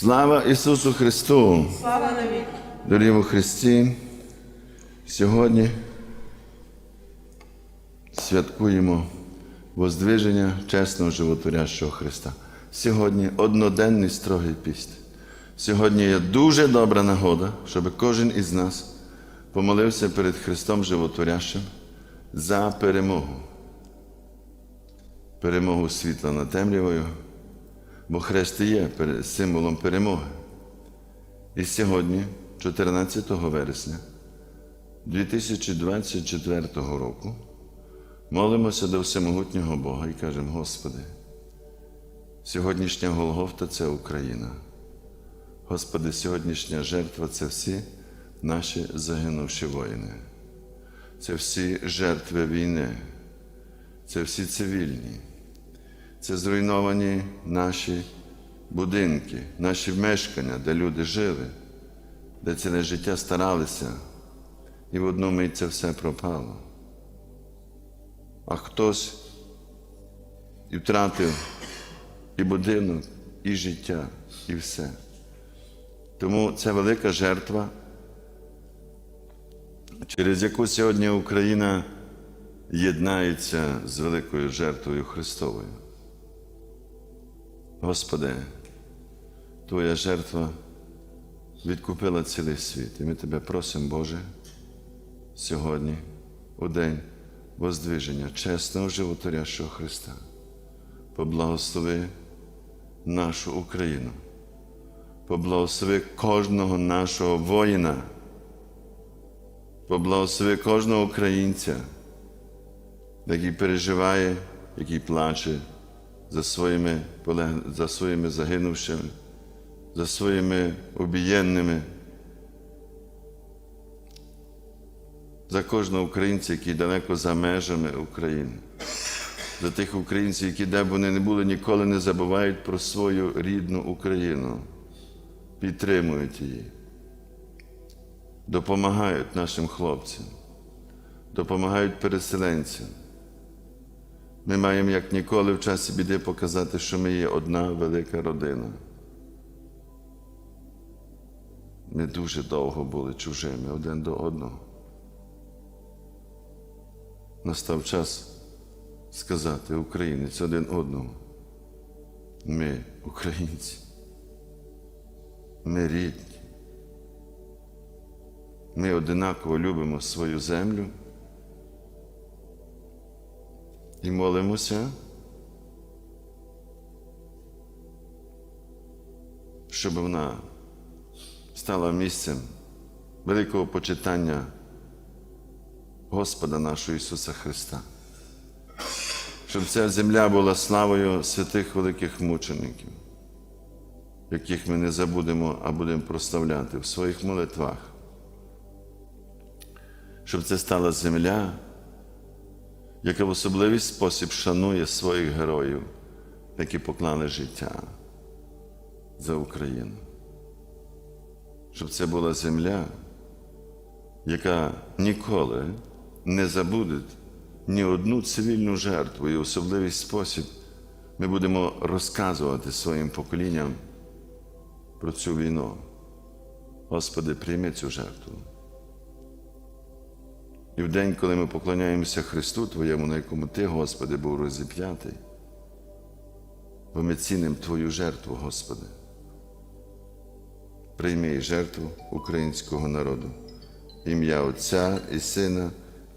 Слава Ісусу Христу! Слава навіки! Дорогі у Христі! Сьогодні святкуємо воздвиження чесного животворящого Христа. Сьогодні одноденний строгий піст. Сьогодні є дуже добра нагода, щоб кожен із нас помолився перед Христом Животворящим за перемогу. Перемогу світла над темрявою, бо Хрест є символом перемоги. І сьогодні, 14 вересня 2024 року, молимося до всемогутнього Бога і кажемо, Господи, сьогоднішня Голгофта це Україна. Господи, сьогоднішня жертва це всі наші загинувші воїни. Це всі жертви війни, це всі цивільні, це зруйновані наші будинки, наші мешкання, де люди жили, де ціле життя старалися, і в одну мить це все пропало. А хтось і втратив і будинок, і життя, і все. Тому це велика жертва, через яку сьогодні Україна єднається з великою жертвою Христовою. Господи, Твоя жертва відкупила цілий світ. І ми Тебе просимо, Боже, сьогодні, у день воздвиження чесного животворящого Христа, поблагослови нашу Україну, поблагослови кожного нашого воїна, поблагослови кожного українця, який переживає, який плаче за своїми, за своїми загинувшими, за своїми обієнними, за кожного українця, який далеко за межами України, за тих українців, які де б вони не були, ніколи не забувають про свою рідну Україну, підтримують її, допомагають нашим хлопцям, допомагають переселенцям. Ми маємо як ніколи в часі біди показати, що ми є одна велика родина. Ми дуже довго були чужими один до одного. Настав час сказати українець один одному. Ми українці. Ми рідні. Ми одинаково любимо свою землю і молимося, щоб вона стала місцем великого почитання Господа нашого Ісуса Христа. Щоб ця земля була славою святих великих мучеників, яких ми не забудемо, а будемо прославляти в своїх молитвах. Щоб це стала земля, яка в особливий спосіб шанує своїх героїв, які поклали життя за Україну. Щоб це була земля, яка ніколи не забуде ні одну цивільну жертву і в особливий спосіб ми будемо розказувати своїм поколінням про цю війну. Господи, прийми цю жертву. І в день, коли ми поклоняємося Христу Твоєму, на якому Ти, Господи, був розіп'ятий, бо ми цінимо Твою жертву, Господи. Прийми жертву українського народу, ім'я Отця і Сина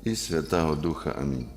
і Святого Духа. Амінь.